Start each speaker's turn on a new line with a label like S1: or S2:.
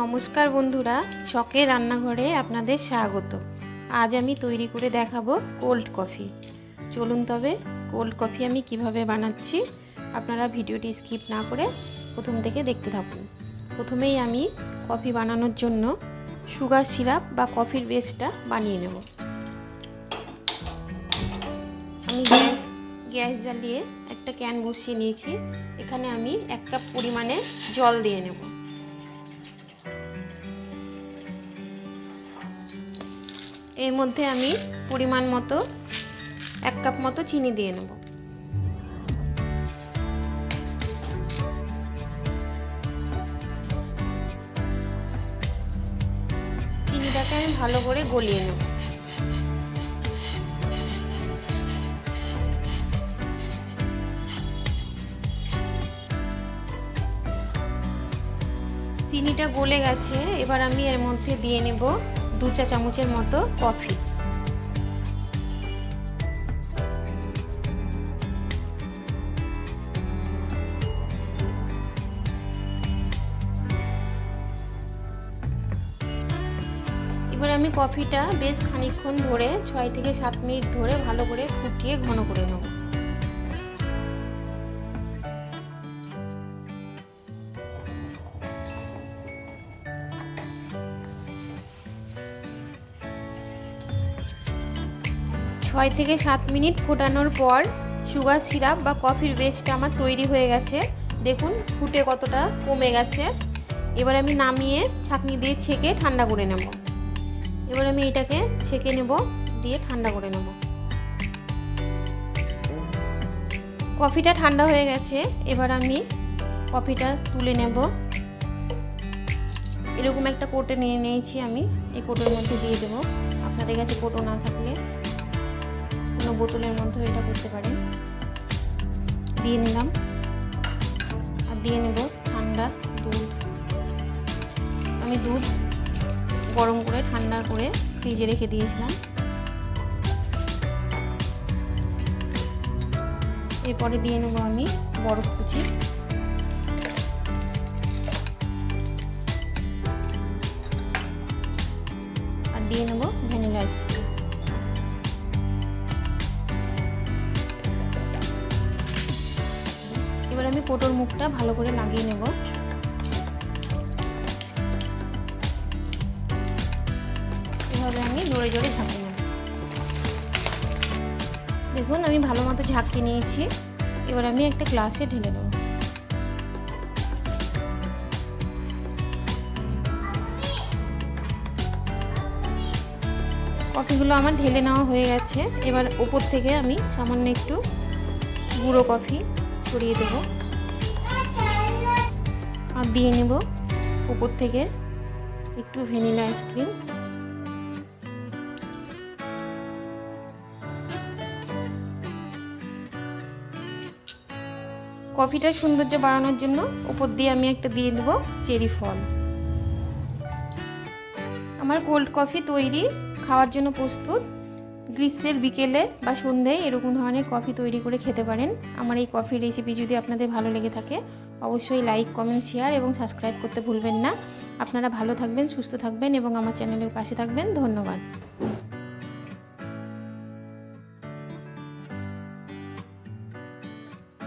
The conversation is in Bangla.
S1: নমস্কার বন্ধুরা, শখের রান্নাঘরে আপনাদের স্বাগত। আজ আমি তৈরি করে দেখাবো কোল্ড কফি চলুন তবে কোল্ড কফি আমি কীভাবে বানাচ্ছি, আপনারা ভিডিওটি স্কিপ না করে প্রথম থেকে দেখতে থাকুন। প্রথমেই আমি কফি বানানোর জন্য সুগার সিরাপ বা কফির বেসটা বানিয়ে নেব। আমি গ্যাস গ্যাস জ্বালিয়ে একটা ক্যান বসিয়ে নিয়েছি। এখানে আমি এক কাপ পরিমাণে জল দিয়ে নেব। এর মধ্যে আমি পরিমাণ মতো এক কাপ মতো চিনি দিয়ে নেব। চিনিটাকে আমি ভালো করে গলিয়ে নেব। চিনিটা গলে গেছে, এবার আমি এর মধ্যে দিয়ে নেব দু চা চামচের মতো কফি। এবার আমি কফিটা বেশ খানিকক্ষণ ধরে ছয় থেকে সাত মিনিট ধরে ভালো করে ফুটিয়ে ঘন করে নেব। ছয় থেকে সাত মিনিট ফোটানোর পর সুগার সিরাপ বা কফির বেস্টটা আমার তৈরি হয়ে গেছে। দেখুন, ফুটে কতটা কমে গেছে। এবার আমি নামিয়ে ছাঁকনি দিয়ে ছেঁকে ঠান্ডা করে নেব। এবার আমি এটাকে ছেঁকে নেব, দিয়ে ঠান্ডা করে নেব। কফিটা ঠান্ডা হয়ে গেছে, এবার আমি কফিটা তুলে নেব। এরকম একটা কোটে নিয়ে নিয়েছি আমি, এই কোটোর মধ্যে দিয়ে দেবো। আপনাদের কাছে কোটো না থাকলে কোনো বোতলের মধ্যে এটা করতে পারেন। দিয়ে নিলাম। আর দিয়ে নেব ঠান্ডা দুধ। আমি দুধ গরম করে, ঠান্ডা করে ফ্রিজে রেখে দিয়েছিলাম। এরপরে দিয়ে নেব আমি বরফ কুচি। আর দিয়ে নেব ভ্যানিলা আইসক্রিম। আমি কোটোর মুখটা ভালো করে লাগিয়ে নেব। এভাবে আমি জোরে জোরে ঝাঁকিয়ে নেব। দেখুন, আমি ভালো মতো ঝাঁকিয়ে নিয়েছি। এবার আমি একটা গ্লাসে ঢেলে নেব। কফিগুলো আমার ঢেলে নেওয়া হয়ে গেছে। এবার ওপর থেকে আমি সামান্য একটু গুঁড়ো কফি ছড়িয়ে দেব। আর দিয়ে নেব উপর থেকে একটু ভ্যানিলা আইসক্রিম। কফিটার সৌন্দর্য বাড়ানোর জন্য উপর দিয়ে আমি একটা দিয়ে দেব চেরি ফল। আমার কোল্ড কফি তৈরি, খাওয়ার জন্য প্রস্তুত। গ্রীষ্মের বিকেলে বা সন্ধ্যায় এরকম ধরনের কফি তৈরি করে খেতে পারেন। আমার এই কফি রেসিপি যদি আপনাদের ভালো লেগে থাকে অবশ্যই লাইক কমেন্ট শেয়ার এবং সাবস্ক্রাইব করতে ভুলবেন না। আপনারা ভালো থাকবেন, সুস্থ থাকবেন এবং আমার চ্যানেলের পাশে থাকবেন। ধন্যবাদ।